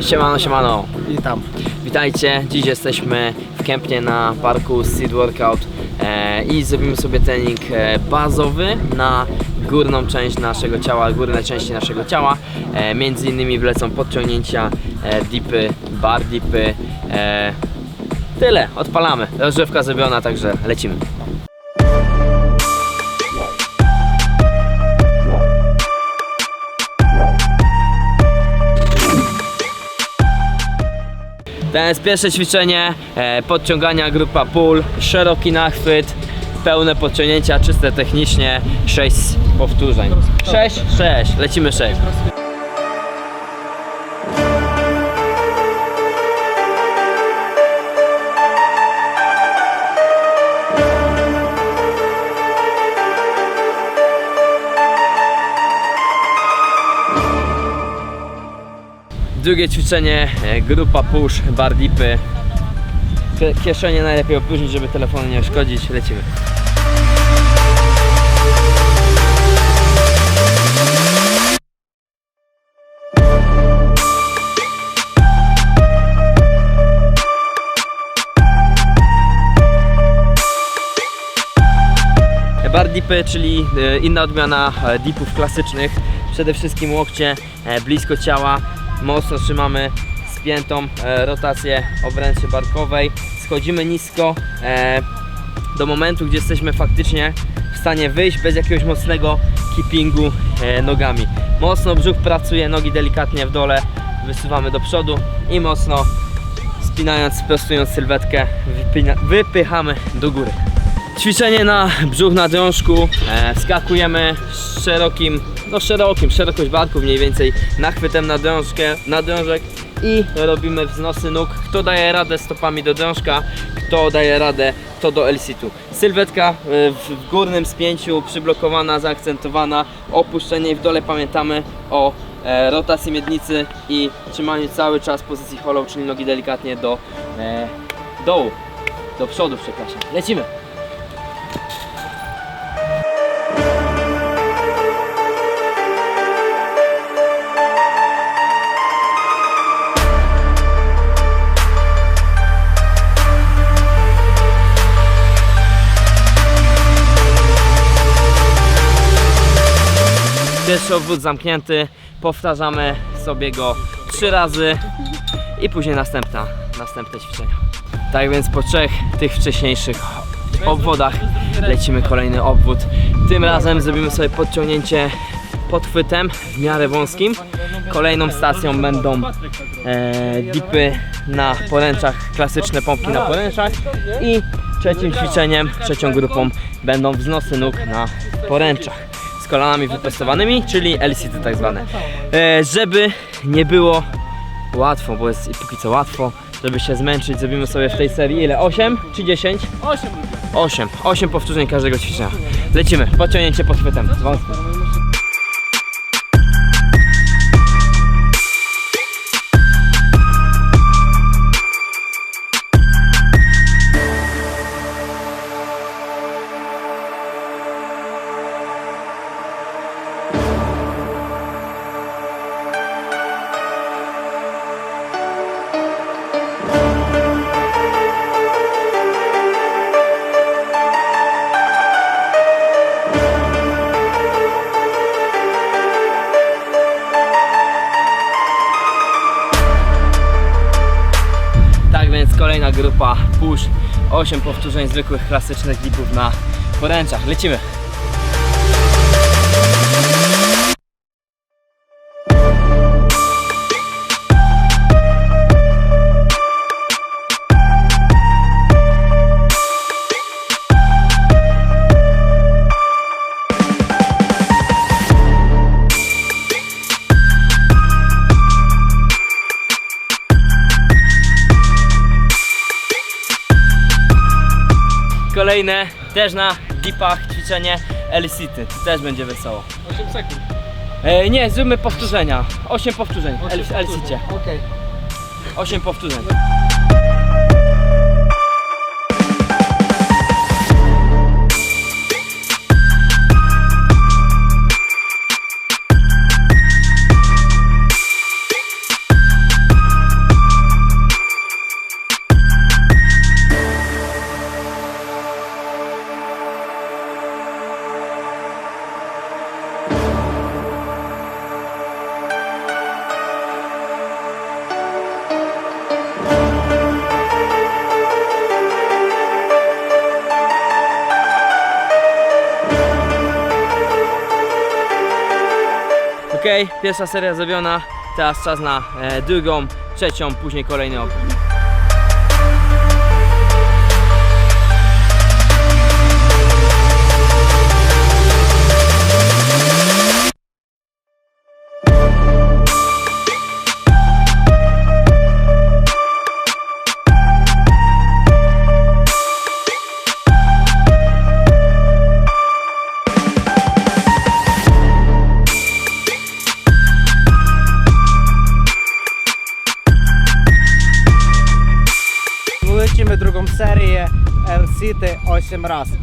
Siemano, siemano. Witam. Witajcie. Dziś jesteśmy w Kępnie na parku Seed Workout e, i zrobimy sobie trening e, bazowy na górną część naszego ciała, górne części naszego ciała. E, między innymi wlecą podciągnięcia, e, dipy, bar dipy. E, tyle, odpalamy. Rozgrzewka zrobiona, także lecimy. To jest pierwsze ćwiczenie e, podciągania grupa pull, szeroki nachwyt, pełne podciągnięcia, czyste technicznie, 6 powtórzeń. 6, 6, lecimy 6. Drugie ćwiczenie, e, grupa push, bar dipy. Kie- Kieszenie najlepiej opróżnić, żeby telefonu nie szkodzić. Lecimy. Bar dipy, czyli e, inna odmiana e, dipów klasycznych. Przede wszystkim łokcie e, blisko ciała, mocno trzymamy spiętą e, rotację obręczy barkowej. Schodzimy nisko e, do momentu, gdzie jesteśmy faktycznie w stanie wyjść bez jakiegoś mocnego keepingu e, nogami. Mocno brzuch pracuje, nogi delikatnie w dole, wysuwamy do przodu i mocno spinając, prostując sylwetkę, wypychamy do góry. Ćwiczenie na brzuch na drążku. E, wskakujemy z szerokim, no szerokim, szerokość barku mniej więcej nachwytem na drążkę, na drążek i robimy wznosy nóg. Kto daje radę stopami do drążka, kto daje radę to do L-situ. Sylwetka e, w, w górnym spięciu, przyblokowana, zaakcentowana, opuszczenie i w dole pamiętamy o e, rotacji miednicy i trzymaniu cały czas pozycji hollow, czyli nogi delikatnie do e, dołu, do przodu przepraszam. Lecimy! Pierwszy obwód zamknięty, powtarzamy sobie go trzy razy i później następna, następne ćwiczenia. Tak więc po trzech tych wcześniejszych obwodach lecimy kolejny obwód. Tym razem zrobimy sobie podciągnięcie podchwytem w miarę wąskim. Kolejną stacją będą e, dipy na poręczach, klasyczne pompki na poręczach i trzecim ćwiczeniem, trzecią grupą będą wznosy nóg na poręczach z kolanami wyprostowanymi, czyli LCT tak zwane. E, żeby nie było łatwo, bo jest póki co łatwo, żeby się zmęczyć, zrobimy sobie w tej serii ile? 8 czy 10? 8 8. 8 powtórzeń każdego ćwiczenia. Lecimy, podciągnięcie pod chwytem. Wąsko. Kolejna grupa push. 8 powtórzeń zwykłych klasycznych dipów na poręczach. Lecimy. Kolejne też na dipach ćwiczenie. Tu też będzie wesoło. 8 sekund. E, nie, zróbmy powtórzenia. 8 powtórzeń. Osiem L- L-sicie. Okej. 8 powtórzeń. Ok, pierwsza seria zrobiona, teraz czas na e, drugą, trzecią, później kolejny obwód. L-City 8 razy.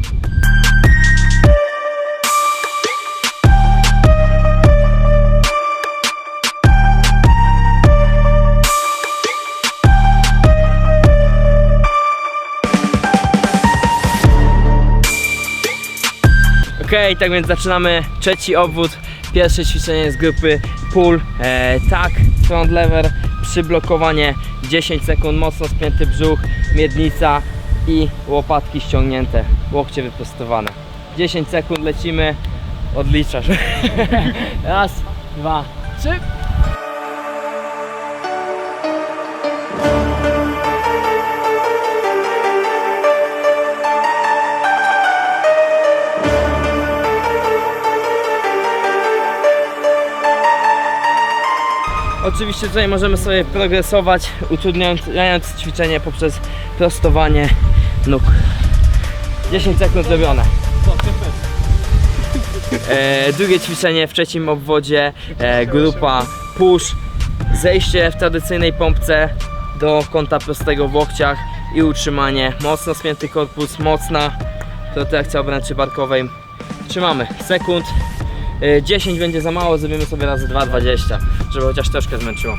Ok, tak więc zaczynamy trzeci obwód. Pierwsze ćwiczenie z grupy pull, e, tak, front lever, przyblokowanie 10 sekund, mocno spięty brzuch, miednica i łopatki ściągnięte, łokcie wyprostowane. 10 sekund lecimy, odliczasz. Raz, dwa, trzy. Oczywiście tutaj możemy sobie progresować, utrudniając ćwiczenie poprzez prostowanie nóg. 10 sekund zrobione. E, drugie ćwiczenie w trzecim obwodzie, e, grupa push, zejście w tradycyjnej pompce do kąta prostego w łokciach i utrzymanie. Mocno spięty korpus, mocna protrakcja obręczy barkowej. Trzymamy sekund. E, 10 będzie za mało, zrobimy sobie razy 2, 20, żeby chociaż troszkę zmęczyło.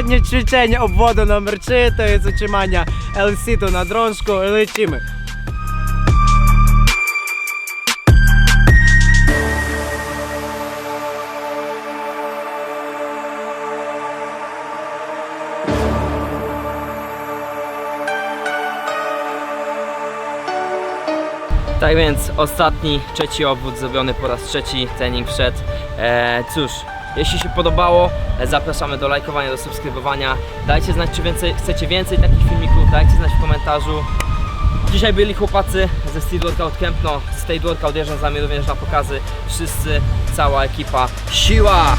Ostatnie ćwiczenie obwodu numer 3 to jest utrzymania L-City na drążku. Lecimy. Tak więc ostatni, trzeci obwód zrobiony po raz trzeci, trening wszedł. E, cóż, jeśli się podobało, zapraszamy do lajkowania, do subskrybowania. Dajcie znać, czy więcej, chcecie więcej takich filmików, dajcie znać w komentarzu. Dzisiaj byli chłopacy ze Street Workout Camp, no State Workout jeżdżą z nami również na pokazy. Wszyscy, cała ekipa, siła!